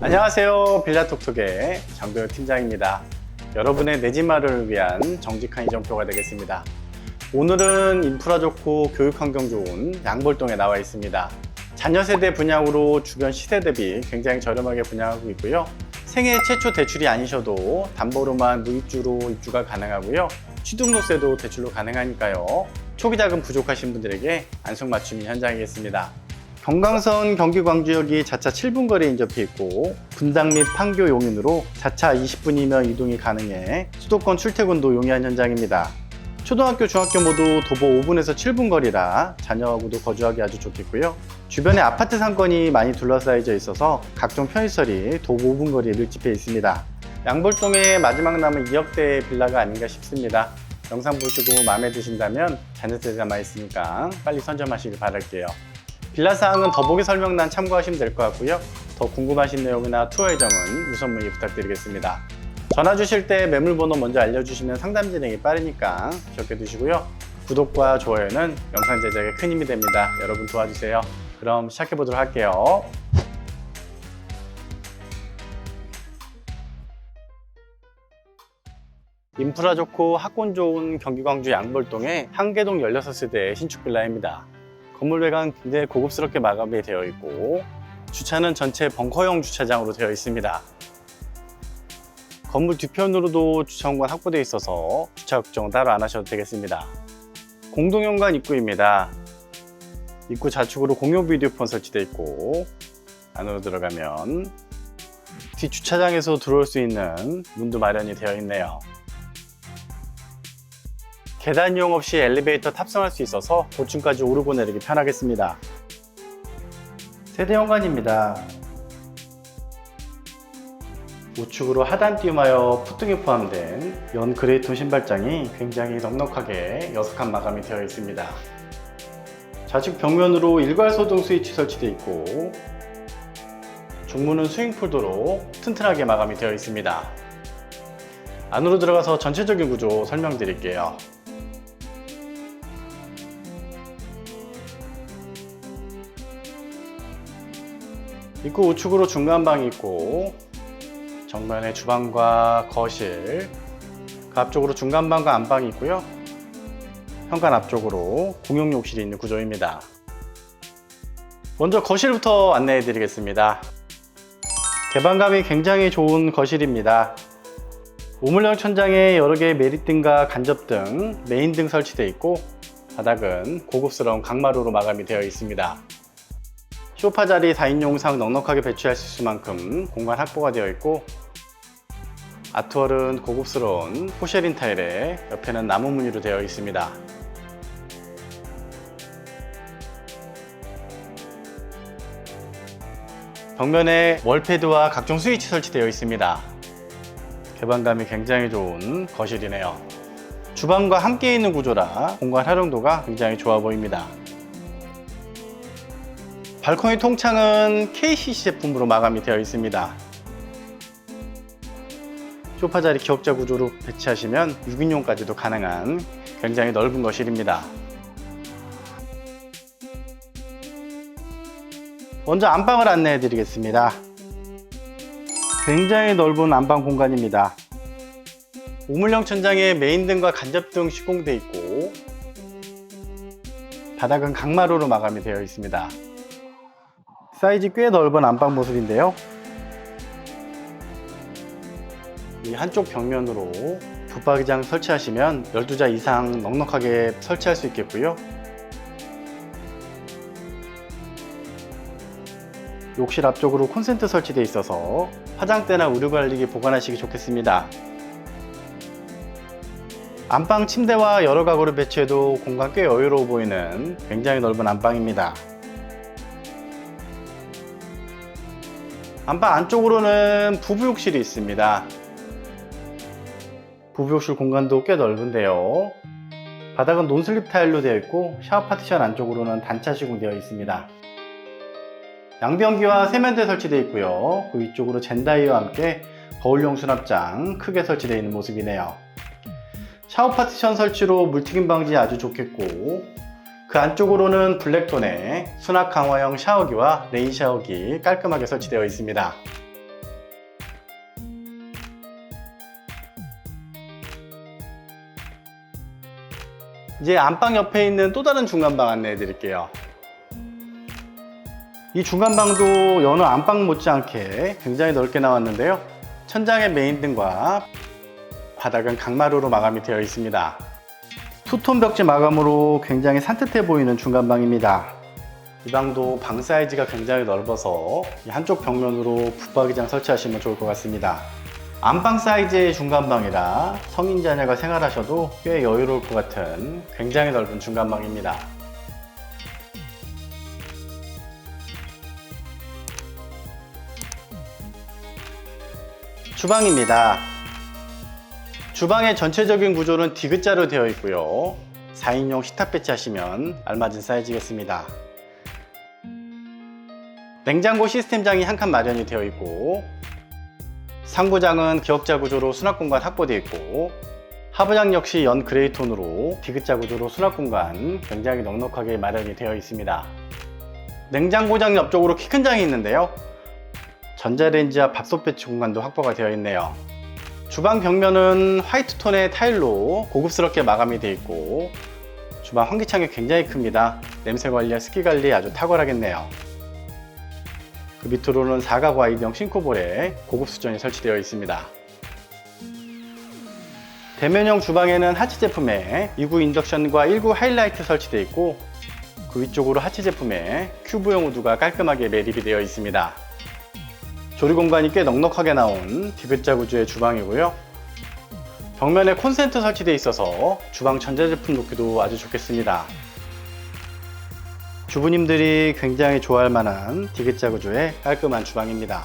안녕하세요. 빌라톡톡의 장도현 팀장입니다. 여러분의 내 집 마련을 위한 정직한 이정표가 되겠습니다. 오늘은 인프라 좋고 교육 환경 좋은 양볼동에 나와 있습니다. 자녀 세대 분양으로 주변 시세 대비 굉장히 저렴하게 분양하고 있고요. 생애 최초 대출이 아니셔도 담보로만 무입주로 입주가 가능하고요. 취등록세도 대출로 가능하니까요. 초기 자금 부족하신 분들에게 안성맞춤인 현장이겠습니다. 경강선 경기 광주역이 자차 7분 거리에 인접해 있고 분당 및 판교 용인으로 자차 20분이면 이동이 가능해 수도권 출퇴근도 용이한 현장입니다. 초등학교, 중학교 모두 도보 5분에서 7분 거리라 자녀하고도 거주하기 아주 좋겠고요. 주변에 아파트 상권이 많이 둘러싸여져 있어서 각종 편의시설이 도보 5분 거리에 밀집해 있습니다. 양볼동의 마지막 남은 2억대의 빌라가 아닌가 싶습니다. 영상 보시고 마음에 드신다면 자녀 세대 남아있으니까 빨리 선점하시길 바랄게요. 빌라 사항은 더보기 설명란 참고하시면 될 것 같고요. 더 궁금하신 내용이나 투어 예정은 우선 문의 부탁드리겠습니다. 전화 주실 때 매물 번호 먼저 알려주시면 상담 진행이 빠르니까 기억해 두시고요. 구독과 좋아요는 영상 제작에 큰 힘이 됩니다. 여러분 도와주세요. 그럼 시작해 보도록 할게요. 인프라 좋고 학군 좋은 경기 광주 양볼동의 한계동 16세대 신축 빌라입니다. 건물 외관 굉장히 고급스럽게 마감이 되어 있고 주차는 전체 벙커형 주차장으로 되어 있습니다. 건물 뒤편으로도 주차 공간 확보되어 있어서 주차 걱정 따로 안 하셔도 되겠습니다. 공동현관 입구입니다. 입구 좌측으로 공용 비디오폰 설치되어 있고 안으로 들어가면 뒤 주차장에서 들어올 수 있는 문도 마련이 되어 있네요. 계단 이용 없이 엘리베이터 탑승할 수 있어서 고층까지 오르고 내리기 편하겠습니다. 세대 현관입니다. 우측으로 하단 띄움하여 푸등이 포함된 연 그레이톤 신발장이 굉장히 넉넉하게 여석한 마감이 되어 있습니다. 좌측 벽면으로 일괄 소등 스위치 설치되어 있고 중문은 스윙풀도로 튼튼하게 마감이 되어 있습니다. 안으로 들어가서 전체적인 구조 설명드릴게요. 입구 우측으로 중간방이 있고 정면에 주방과 거실 그 앞쪽으로 중간방과 안방이 있고요. 현관 앞쪽으로 공용 욕실이 있는 구조입니다. 먼저 거실부터 안내해 드리겠습니다. 개방감이 굉장히 좋은 거실입니다. 우물형 천장에 여러 개의 메리등과 간접등, 메인등 설치되어 있고 바닥은 고급스러운 강마루로 마감이 되어 있습니다 소파 자리 4인용 상 넉넉하게 배치할 수 있을 만큼 공간 확보가 되어 있고 아트월은 고급스러운 포쉐린 타일에 옆에는 나무 무늬로 되어 있습니다. 벽면에 월패드와 각종 스위치 설치되어 있습니다. 개방감이 굉장히 좋은 거실이네요. 주방과 함께 있는 구조라 공간 활용도가 굉장히 좋아 보입니다. 발코니 통창은 KCC 제품으로 마감이 되어 있습니다. 소파 자리 기역자 구조로 배치하시면 6인용까지도 가능한 굉장히 넓은 거실입니다. 먼저 안방을 안내해 드리겠습니다. 굉장히 넓은 안방 공간입니다. 우물형 천장에 메인등과 간접등 시공되어 있고 바닥은 강마루로 마감이 되어 있습니다. 사이즈 꽤 넓은 안방 모습인데요. 이 한쪽 벽면으로 붙박이장 설치하시면 12자 이상 넉넉하게 설치할 수 있겠고요. 욕실 앞쪽으로 콘센트 설치되어 있어서 화장대나 의류관리기 보관하시기 좋겠습니다. 안방 침대와 여러 가구를 배치해도 공간 꽤 여유로워 보이는 굉장히 넓은 안방입니다. 안방 안쪽으로는 부부욕실이 있습니다. 부부욕실 공간도 꽤 넓은데요. 바닥은 논슬립 타일로 되어 있고 샤워 파티션 안쪽으로는 단차 시공되어 있습니다. 양변기와 세면대 설치되어 있고요. 그 위쪽으로 젠다이와 함께 거울용 수납장 크게 설치되어 있는 모습이네요. 샤워 파티션 설치로 물튀김 방지 아주 좋겠고 그 안쪽으로는 블랙톤의 수납 강화형 샤워기와 레인 샤워기 깔끔하게 설치되어 있습니다. 이제 안방 옆에 있는 또 다른 중간방 안내해 드릴게요. 이 중간방도 여느 안방 못지않게 굉장히 넓게 나왔는데요. 천장에 메인등과 바닥은 강마루로 마감이 되어 있습니다. 투톤 벽지 마감으로 굉장히 산뜻해 보이는 중간방입니다. 이 방도 방 사이즈가 굉장히 넓어서 이 한쪽 벽면으로 붙박이장 설치하시면 좋을 것 같습니다. 안방 사이즈의 중간방이라 성인 자녀가 생활하셔도 꽤 여유로울 것 같은 굉장히 넓은 중간방입니다. 주방입니다. 주방의 전체적인 구조는 디귿자로 되어 있고요. 4인용 식탁 배치하시면 알맞은 사이즈겠습니다. 냉장고 시스템장이 한 칸 마련이 되어 있고 상부장은 기역자 구조로 수납 공간 확보되어 있고 하부장 역시 연 그레이 톤으로 디귿자 구조로 수납 공간 굉장히 넉넉하게 마련이 되어 있습니다. 냉장고장 옆쪽으로 키 큰 장이 있는데요. 전자레인지와 밥솥 배치 공간도 확보가 되어 있네요. 주방 벽면은 화이트 톤의 타일로 고급스럽게 마감이 되어 있고 주방 환기창이 굉장히 큽니다. 냄새 관리와 습기 관리 아주 탁월하겠네요. 그 밑으로는 사각 와이드형 싱크볼에 고급 수전이 설치되어 있습니다. 대면형 주방에는 하치 제품에 2구 인덕션과 1구 하이라이트 설치되어 있고 그 위쪽으로 하치 제품에 큐브형 우드가 깔끔하게 매립이 되어 있습니다. 조리 공간이 꽤 넉넉하게 나온 디귿자 구조의 주방이고요. 벽면에 콘센트 설치되어 있어서 주방 전자제품 놓기도 아주 좋겠습니다. 주부님들이 굉장히 좋아할 만한 디귿자 구조의 깔끔한 주방입니다.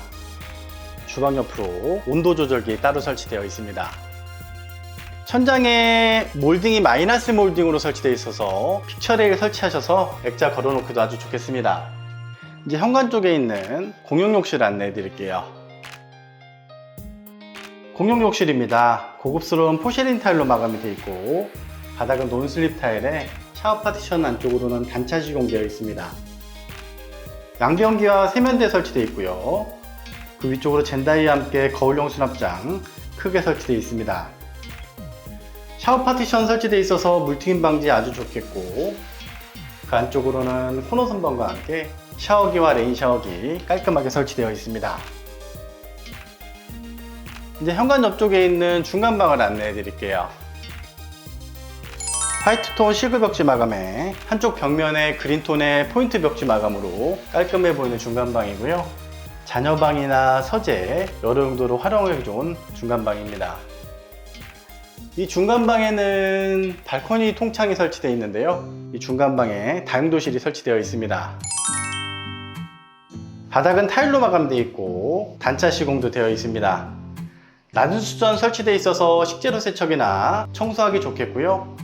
주방 옆으로 온도 조절기 따로 설치되어 있습니다. 천장에 몰딩이 마이너스 몰딩으로 설치되어 있어서 픽처레일 설치하셔서 액자 걸어놓기도 아주 좋겠습니다. 이제 현관 쪽에 있는 공용 욕실 안내해 드릴게요. 공용 욕실입니다. 고급스러운 포쉐린 타일로 마감이 되어 있고 바닥은 논슬립 타일에 샤워 파티션 안쪽으로는 단차 시공되어 있습니다. 양변기와 세면대 설치되어 있고요. 그 위쪽으로 젠다이와 함께 거울용 수납장 크게 설치되어 있습니다. 샤워 파티션 설치되어 있어서 물튀김 방지 아주 좋겠고 그 안쪽으로는 코너 선반과 함께 샤워기와 레인 샤워기 깔끔하게 설치되어 있습니다. 이제 현관 옆쪽에 있는 중간방을 안내해 드릴게요. 화이트톤 실크 벽지 마감에 한쪽 벽면에 그린톤의 포인트 벽지 마감으로 깔끔해 보이는 중간방이고요. 자녀방이나 서재 여러 용도로 활용하기 좋은 중간방입니다. 이 중간방에는 발코니 통창이 설치되어 있는데요. 이 중간방에 다용도실이 설치되어 있습니다. 바닥은 타일로 마감되어 있고 단차 시공도 되어 있습니다. 낮은 수전 설치되어 있어서 식재료 세척이나 청소하기 좋겠고요.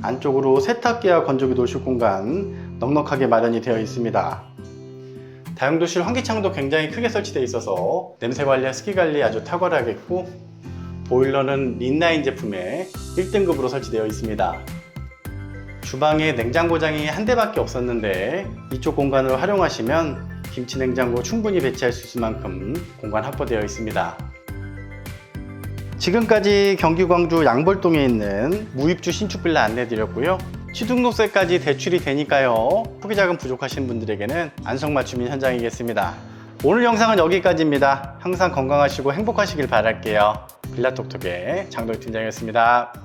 안쪽으로 세탁기와 건조기 노실 공간 넉넉하게 마련이 되어 있습니다. 다용도실 환기창도 굉장히 크게 설치되어 있어서 냄새 관리와 습기 관리 아주 탁월하겠고 보일러는 린나인 제품의 1등급으로 설치되어 있습니다. 주방에 냉장고장이 한 대밖에 없었는데 이쪽 공간을 활용하시면 김치 냉장고 충분히 배치할 수 있을 만큼 공간 확보되어 있습니다. 지금까지 경기 광주 양벌동에 있는 무입주 신축 빌라 안내 드렸고요. 취등록세까지 대출이 되니까요. 후기자금 부족하신 분들에게는 안성맞춤인 현장이겠습니다. 오늘 영상은 여기까지입니다. 항상 건강하시고 행복하시길 바랄게요. 빌라 톡톡의 장도희 팀장이었습니다.